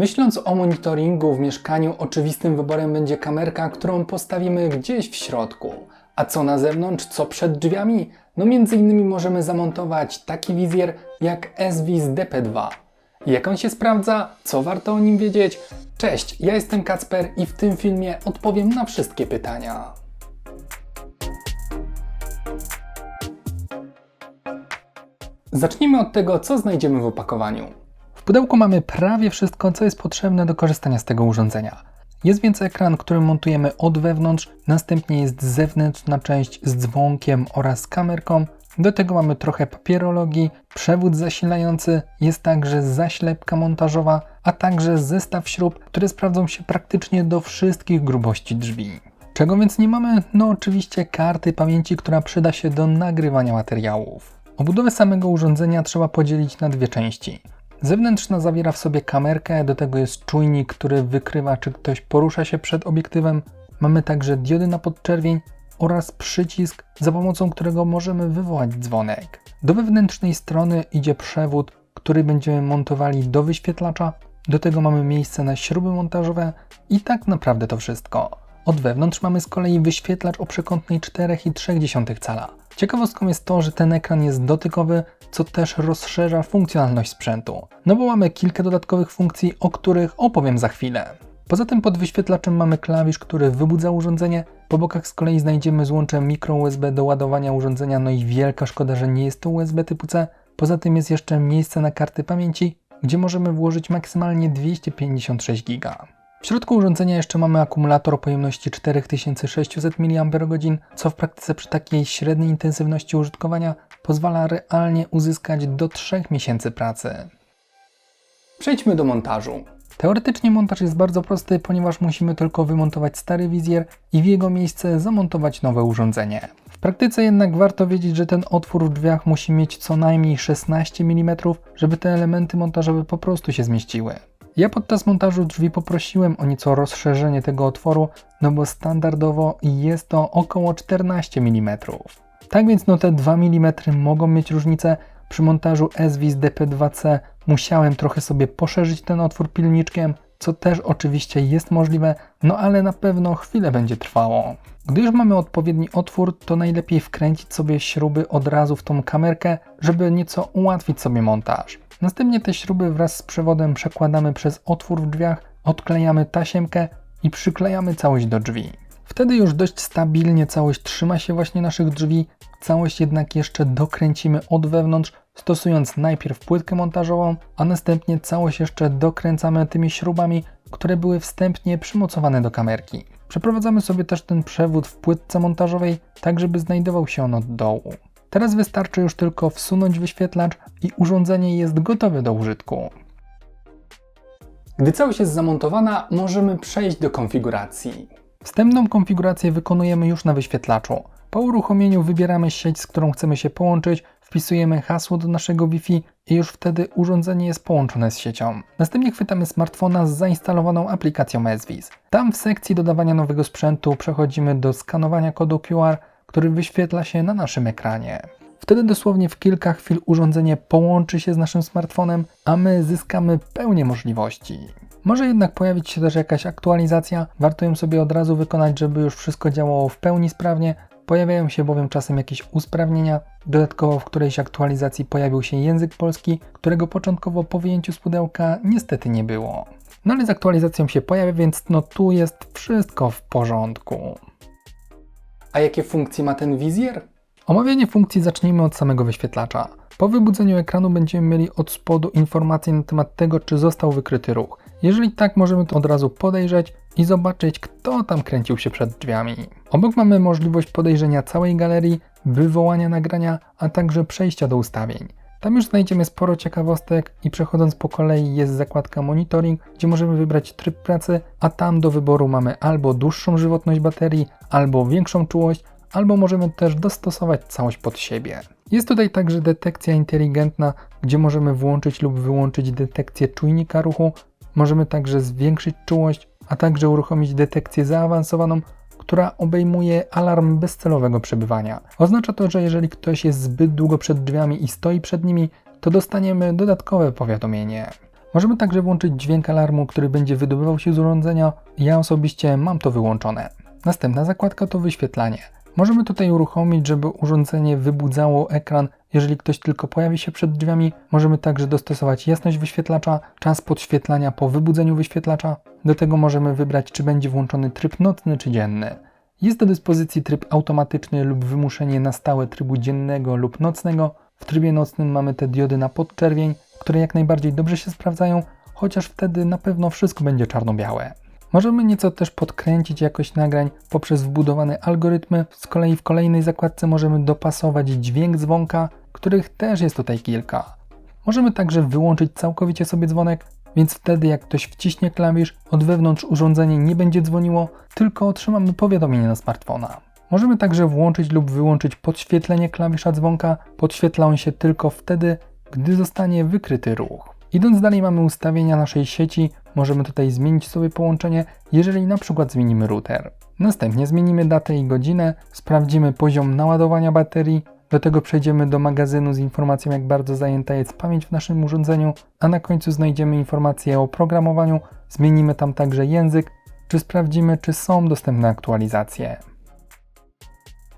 Myśląc o monitoringu w mieszkaniu, oczywistym wyborem będzie kamerka, którą postawimy gdzieś w środku. A co na zewnątrz, co przed drzwiami? No między innymi możemy zamontować taki wizjer jak SVIS DP2. Jak on się sprawdza? Co warto o nim wiedzieć? Cześć, ja jestem Kacper i w tym filmie odpowiem na wszystkie pytania. Zacznijmy od tego, co znajdziemy w opakowaniu. W pudełku mamy prawie wszystko, co jest potrzebne do korzystania z tego urządzenia. Jest więc ekran, który montujemy od wewnątrz, następnie jest zewnętrzna część z dzwonkiem oraz kamerką. Do tego mamy trochę papierologii, przewód zasilający, jest także zaślepka montażowa, a także zestaw śrub, które sprawdzą się praktycznie do wszystkich grubości drzwi. Czego więc nie mamy? No oczywiście karty pamięci, która przyda się do nagrywania materiałów. Obudowę samego urządzenia trzeba podzielić na dwie części. Zewnętrzna zawiera w sobie kamerkę, do tego jest czujnik, który wykrywa, czy ktoś porusza się przed obiektywem. Mamy także diody na podczerwień oraz przycisk, za pomocą którego możemy wywołać dzwonek. Do wewnętrznej strony idzie przewód, który będziemy montowali do wyświetlacza. Do tego mamy miejsce na śruby montażowe i tak naprawdę to wszystko. Od wewnątrz mamy z kolei wyświetlacz o przekątnej 4,3 cala. Ciekawostką jest to, że ten ekran jest dotykowy, co też rozszerza funkcjonalność sprzętu. No bo mamy kilka dodatkowych funkcji, o których opowiem za chwilę. Poza tym pod wyświetlaczem mamy klawisz, który wybudza urządzenie. Po bokach z kolei znajdziemy złącze micro USB do ładowania urządzenia, no i wielka szkoda, że nie jest to USB typu C. Poza tym jest jeszcze miejsce na karty pamięci, gdzie możemy włożyć maksymalnie 256 GB. W środku urządzenia jeszcze mamy akumulator o pojemności 4600 mAh, co w praktyce przy takiej średniej intensywności użytkowania pozwala realnie uzyskać do 3 miesięcy pracy. Przejdźmy do montażu. Teoretycznie montaż jest bardzo prosty, ponieważ musimy tylko wymontować stary wizjer i w jego miejsce zamontować nowe urządzenie. W praktyce jednak warto wiedzieć, że ten otwór w drzwiach musi mieć co najmniej 16 mm, żeby te elementy montażowe po prostu się zmieściły. Ja podczas montażu drzwi poprosiłem o nieco rozszerzenie tego otworu, no bo standardowo jest to około 14 mm. Tak więc no te 2 mm mogą mieć różnicę. Przy montażu SVIS DP2C musiałem trochę sobie poszerzyć ten otwór pilniczkiem, co też oczywiście jest możliwe, no ale na pewno chwilę będzie trwało. Gdy już mamy odpowiedni otwór, to najlepiej wkręcić sobie śruby od razu w tą kamerkę, żeby nieco ułatwić sobie montaż. Następnie te śruby wraz z przewodem przekładamy przez otwór w drzwiach, odklejamy tasiemkę i przyklejamy całość do drzwi. Wtedy już dość stabilnie całość trzyma się właśnie naszych drzwi, całość jednak jeszcze dokręcimy od wewnątrz, stosując najpierw płytkę montażową, a następnie całość jeszcze dokręcamy tymi śrubami, które były wstępnie przymocowane do kamerki. Przeprowadzamy sobie też ten przewód w płytce montażowej, tak żeby znajdował się on od dołu. Teraz wystarczy już tylko wsunąć wyświetlacz i urządzenie jest gotowe do użytku. Gdy całość jest zamontowana, możemy przejść do konfiguracji. Wstępną konfigurację wykonujemy już na wyświetlaczu. Po uruchomieniu wybieramy sieć, z którą chcemy się połączyć, wpisujemy hasło do naszego Wi-Fi i już wtedy urządzenie jest połączone z siecią. Następnie chwytamy smartfona z zainstalowaną aplikacją SVIS. Tam w sekcji dodawania nowego sprzętu przechodzimy do skanowania kodu QR, który wyświetla się na naszym ekranie. Wtedy dosłownie w kilka chwil urządzenie połączy się z naszym smartfonem, a my zyskamy pełnię możliwości. Może jednak pojawić się też jakaś aktualizacja, warto ją sobie od razu wykonać, żeby już wszystko działało w pełni sprawnie. Pojawiają się bowiem czasem jakieś usprawnienia. Dodatkowo w którejś aktualizacji pojawił się język polski, którego początkowo po wyjęciu z pudełka niestety nie było. No ale z aktualizacją się pojawia, więc no tu jest wszystko w porządku. A jakie funkcje ma ten wizjer? Omawianie funkcji zacznijmy od samego wyświetlacza. Po wybudzeniu ekranu będziemy mieli od spodu informacje na temat tego, czy został wykryty ruch. Jeżeli tak, możemy to od razu podejrzeć i zobaczyć, kto tam kręcił się przed drzwiami. Obok mamy możliwość podejrzenia całej galerii, wywołania nagrania, a także przejścia do ustawień. Tam już znajdziemy sporo ciekawostek i przechodząc po kolei jest zakładka monitoring, gdzie możemy wybrać tryb pracy, a tam do wyboru mamy albo dłuższą żywotność baterii, albo większą czułość, albo możemy też dostosować całość pod siebie. Jest tutaj także detekcja inteligentna, gdzie możemy włączyć lub wyłączyć detekcję czujnika ruchu. Możemy także zwiększyć czułość, a także uruchomić detekcję zaawansowaną, która obejmuje alarm bezcelowego przebywania. Oznacza to, że jeżeli ktoś jest zbyt długo przed drzwiami i stoi przed nimi, to dostaniemy dodatkowe powiadomienie. Możemy także włączyć dźwięk alarmu, który będzie wydobywał się z urządzenia. Ja osobiście mam to wyłączone. Następna zakładka to wyświetlanie. Możemy tutaj uruchomić, żeby urządzenie wybudzało ekran, jeżeli ktoś tylko pojawi się przed drzwiami. Możemy także dostosować jasność wyświetlacza, czas podświetlania po wybudzeniu wyświetlacza. Do tego możemy wybrać, czy będzie włączony tryb nocny czy dzienny. Jest do dyspozycji tryb automatyczny lub wymuszenie na stałe trybu dziennego lub nocnego. W trybie nocnym mamy te diody na podczerwień, które jak najbardziej dobrze się sprawdzają, chociaż wtedy na pewno wszystko będzie czarno-białe. Możemy nieco też podkręcić jakość nagrań poprzez wbudowane algorytmy. Z kolei w kolejnej zakładce możemy dopasować dźwięk dzwonka, których też jest tutaj kilka. Możemy także wyłączyć całkowicie sobie dzwonek, więc wtedy jak ktoś wciśnie klawisz, od wewnątrz urządzenie nie będzie dzwoniło, tylko otrzymamy powiadomienie na smartfona. Możemy także włączyć lub wyłączyć podświetlenie klawisza dzwonka. Podświetla on się tylko wtedy, gdy zostanie wykryty ruch. Idąc dalej mamy ustawienia naszej sieci, możemy tutaj zmienić sobie połączenie, jeżeli na przykład zmienimy router. Następnie zmienimy datę i godzinę, sprawdzimy poziom naładowania baterii, do tego przejdziemy do magazynu z informacją jak bardzo zajęta jest pamięć w naszym urządzeniu, a na końcu znajdziemy informacje o programowaniu, zmienimy tam także język, czy sprawdzimy czy są dostępne aktualizacje.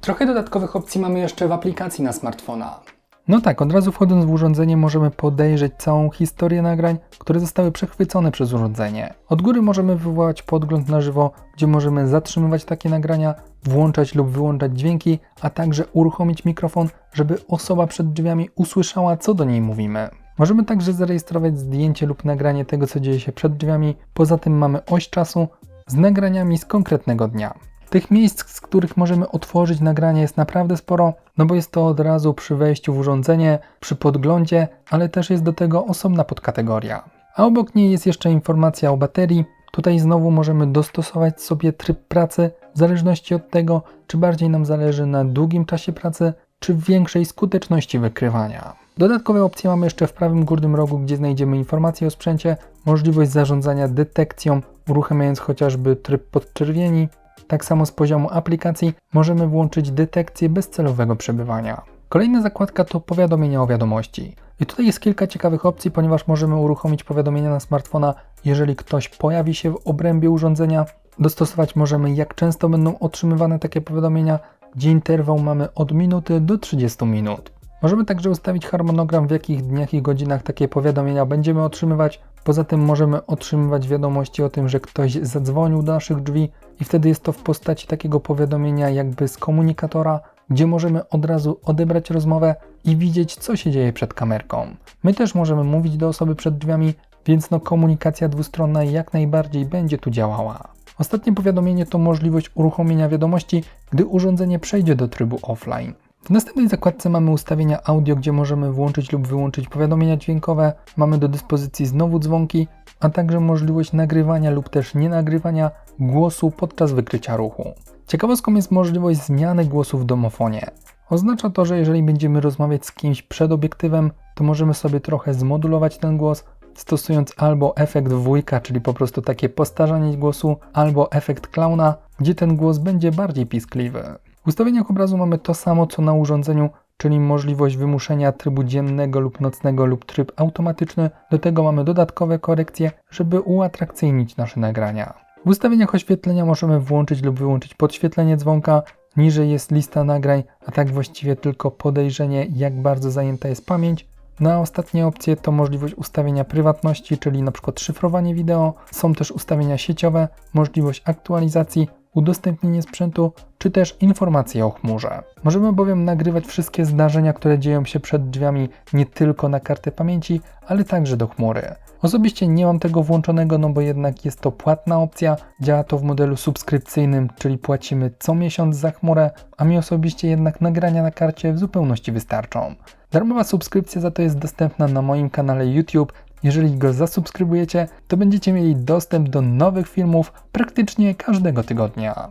Trochę dodatkowych opcji mamy jeszcze w aplikacji na smartfona. No tak, od razu wchodząc w urządzenie możemy podejrzeć całą historię nagrań, które zostały przechwycone przez urządzenie. Od góry możemy wywołać podgląd na żywo, gdzie możemy zatrzymywać takie nagrania, włączać lub wyłączać dźwięki, a także uruchomić mikrofon, żeby osoba przed drzwiami usłyszała, co do niej mówimy. Możemy także zarejestrować zdjęcie lub nagranie tego, co dzieje się przed drzwiami. Poza tym mamy oś czasu z nagraniami z konkretnego dnia. Tych miejsc, z których możemy otworzyć nagranie jest naprawdę sporo, no bo jest to od razu przy wejściu w urządzenie, przy podglądzie, ale też jest do tego osobna podkategoria. A obok niej jest jeszcze informacja o baterii. Tutaj znowu możemy dostosować sobie tryb pracy w zależności od tego, czy bardziej nam zależy na długim czasie pracy, czy większej skuteczności wykrywania. Dodatkowe opcje mamy jeszcze w prawym górnym rogu, gdzie znajdziemy informacje o sprzęcie, możliwość zarządzania detekcją, uruchamiając chociażby tryb podczerwieni, tak samo z poziomu aplikacji możemy włączyć detekcję bezcelowego przebywania. Kolejna zakładka to powiadomienia o wiadomości. I tutaj jest kilka ciekawych opcji, ponieważ możemy uruchomić powiadomienia na smartfona, jeżeli ktoś pojawi się w obrębie urządzenia. Dostosować możemy, jak często będą otrzymywane takie powiadomienia, gdzie interwał mamy od minuty do 30 minut. Możemy także ustawić harmonogram, w jakich dniach i godzinach takie powiadomienia będziemy otrzymywać. Poza tym możemy otrzymywać wiadomości o tym, że ktoś zadzwonił do naszych drzwi i wtedy jest to w postaci takiego powiadomienia jakby z komunikatora, gdzie możemy od razu odebrać rozmowę i widzieć, co się dzieje przed kamerką. My też możemy mówić do osoby przed drzwiami, więc no komunikacja dwustronna jak najbardziej będzie tu działała. Ostatnie powiadomienie to możliwość uruchomienia wiadomości, gdy urządzenie przejdzie do trybu offline. W następnej zakładce mamy ustawienia audio, gdzie możemy włączyć lub wyłączyć powiadomienia dźwiękowe. Mamy do dyspozycji znowu dzwonki, a także możliwość nagrywania lub też nie nagrywania głosu podczas wykrycia ruchu. Ciekawostką jest możliwość zmiany głosu w domofonie. Oznacza to, że jeżeli będziemy rozmawiać z kimś przed obiektywem, to możemy sobie trochę zmodulować ten głos, stosując albo efekt wujka, czyli po prostu takie postarzanie głosu, albo efekt klauna, gdzie ten głos będzie bardziej piskliwy. W ustawieniach obrazu mamy to samo co na urządzeniu, czyli możliwość wymuszenia trybu dziennego lub nocnego lub tryb automatyczny. Do tego mamy dodatkowe korekcje, żeby uatrakcyjnić nasze nagrania. W ustawieniach oświetlenia możemy włączyć lub wyłączyć podświetlenie dzwonka. Niżej jest lista nagrań, a tak właściwie tylko podejrzenie, jak bardzo zajęta jest pamięć. Na ostatnie opcje to możliwość ustawienia prywatności, czyli np. szyfrowanie wideo. Są też ustawienia sieciowe, możliwość aktualizacji udostępnienie sprzętu, czy też informacje o chmurze. Możemy bowiem nagrywać wszystkie zdarzenia, które dzieją się przed drzwiami nie tylko na kartę pamięci, ale także do chmury. Osobiście nie mam tego włączonego, no bo jednak jest to płatna opcja, działa to w modelu subskrypcyjnym, czyli płacimy co miesiąc za chmurę, a mi osobiście jednak nagrania na karcie w zupełności wystarczą. Darmowa subskrypcja za to jest dostępna na moim kanale YouTube, jeżeli go zasubskrybujecie, to będziecie mieli dostęp do nowych filmów praktycznie każdego tygodnia.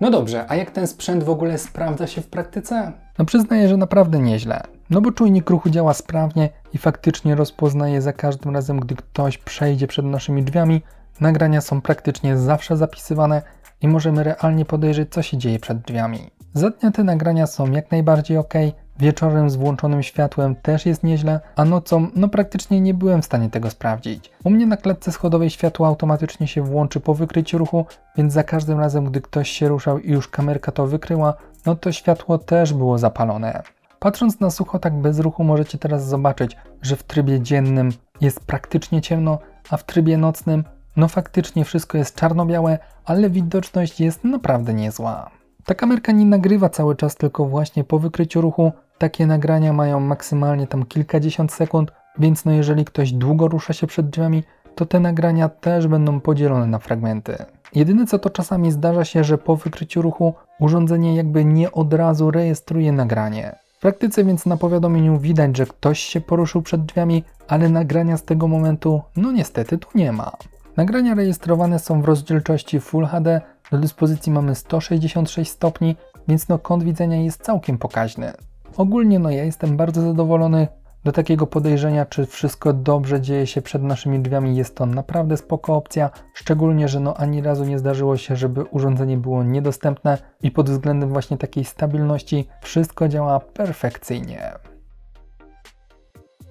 No dobrze, a jak ten sprzęt w ogóle sprawdza się w praktyce? No przyznaję, że naprawdę nieźle. No bo czujnik ruchu działa sprawnie i faktycznie rozpoznaje za każdym razem, gdy ktoś przejdzie przed naszymi drzwiami. Nagrania są praktycznie zawsze zapisywane i możemy realnie podejrzeć, co się dzieje przed drzwiami. Za dnia te nagrania są jak najbardziej ok, Wieczorem z włączonym światłem też jest nieźle, a nocą no praktycznie nie byłem w stanie tego sprawdzić. U mnie na klatce schodowej światło automatycznie się włączy po wykryciu ruchu, więc za każdym razem, gdy ktoś się ruszał i już kamerka to wykryła, no to światło też było zapalone. Patrząc na sucho tak bez ruchu możecie teraz zobaczyć, że w trybie dziennym jest praktycznie ciemno, a w trybie nocnym no faktycznie wszystko jest czarno-białe, ale widoczność jest naprawdę niezła. Ta kamerka nie nagrywa cały czas, tylko właśnie po wykryciu ruchu. Takie nagrania mają maksymalnie tam kilkadziesiąt sekund, więc no jeżeli ktoś długo rusza się przed drzwiami, to te nagrania też będą podzielone na fragmenty. Jedyne co to czasami zdarza się, że po wykryciu ruchu urządzenie jakby nie od razu rejestruje nagranie. W praktyce więc na powiadomieniu widać, że ktoś się poruszył przed drzwiami, ale nagrania z tego momentu no niestety tu nie ma. Nagrania rejestrowane są w rozdzielczości Full HD, do dyspozycji mamy 166 stopni, więc no kąt widzenia jest całkiem pokaźny. Ogólnie no ja jestem bardzo zadowolony. Do takiego podejrzenia, czy wszystko dobrze dzieje się przed naszymi drzwiami, jest to naprawdę spoko opcja, szczególnie, że no ani razu nie zdarzyło się, żeby urządzenie było niedostępne i pod względem właśnie takiej stabilności wszystko działa perfekcyjnie.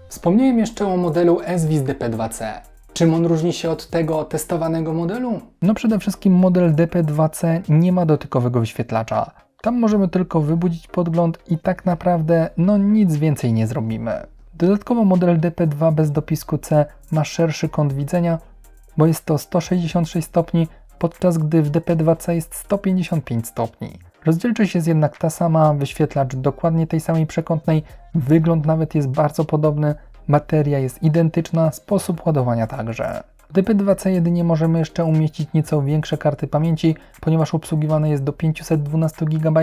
Wspomniałem jeszcze o modelu SWIS DP2C. Czym on różni się od tego testowanego modelu? No przede wszystkim model DP2C nie ma dotykowego wyświetlacza. Tam możemy tylko wybudzić podgląd i tak naprawdę no nic więcej nie zrobimy. Dodatkowo model DP2 bez dopisku C ma szerszy kąt widzenia, bo jest to 166 stopni, podczas gdy w DP2C jest 155 stopni. Rozdzielczość jest jednak ta sama, wyświetlacz dokładnie tej samej przekątnej, wygląd nawet jest bardzo podobny, bateria jest identyczna, sposób ładowania także. W DP2C jedynie możemy jeszcze umieścić nieco większe karty pamięci, ponieważ obsługiwane jest do 512 GB,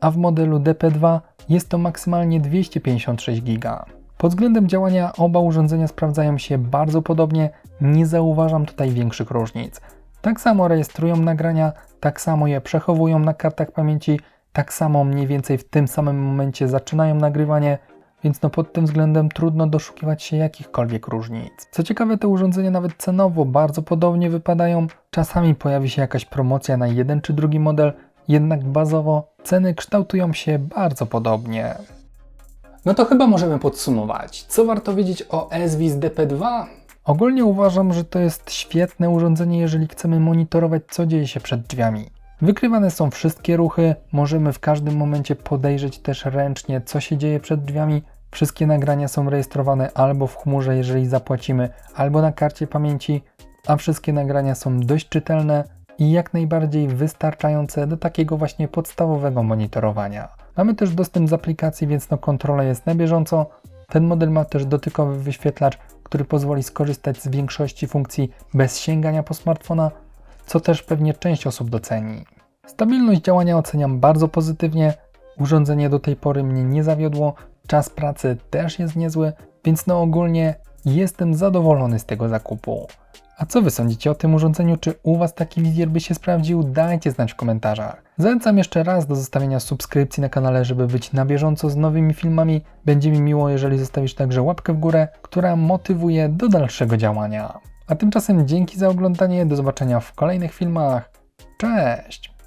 a w modelu DP2 jest to maksymalnie 256 GB. Pod względem działania oba urządzenia sprawdzają się bardzo podobnie, nie zauważam tutaj większych różnic. Tak samo rejestrują nagrania, tak samo je przechowują na kartach pamięci, tak samo mniej więcej w tym samym momencie zaczynają nagrywanie, więc no pod tym względem trudno doszukiwać się jakichkolwiek różnic. Co ciekawe, te urządzenia nawet cenowo bardzo podobnie wypadają. Czasami pojawi się jakaś promocja na jeden czy drugi model, jednak bazowo ceny kształtują się bardzo podobnie. No to chyba możemy podsumować. Co warto wiedzieć o SWIS DP2? Ogólnie uważam, że to jest świetne urządzenie, jeżeli chcemy monitorować, co dzieje się przed drzwiami. Wykrywane są wszystkie ruchy, możemy w każdym momencie podejrzeć też ręcznie, co się dzieje przed drzwiami. Wszystkie nagrania są rejestrowane albo w chmurze, jeżeli zapłacimy, albo na karcie pamięci, a wszystkie nagrania są dość czytelne i jak najbardziej wystarczające do takiego właśnie podstawowego monitorowania. Mamy też dostęp z aplikacji, więc no kontrola jest na bieżąco. Ten model ma też dotykowy wyświetlacz, który pozwoli skorzystać z większości funkcji bez sięgania po smartfona, co też pewnie część osób doceni. Stabilność działania oceniam bardzo pozytywnie. Urządzenie do tej pory mnie nie zawiodło, czas pracy też jest niezły, więc no ogólnie jestem zadowolony z tego zakupu. A co wy sądzicie o tym urządzeniu? Czy u was taki wizjer by się sprawdził? Dajcie znać w komentarzach. Zachęcam jeszcze raz do zostawienia subskrypcji na kanale, żeby być na bieżąco z nowymi filmami. Będzie mi miło, jeżeli zostawisz także łapkę w górę, która motywuje do dalszego działania. A tymczasem dzięki za oglądanie, do zobaczenia w kolejnych filmach. Cześć!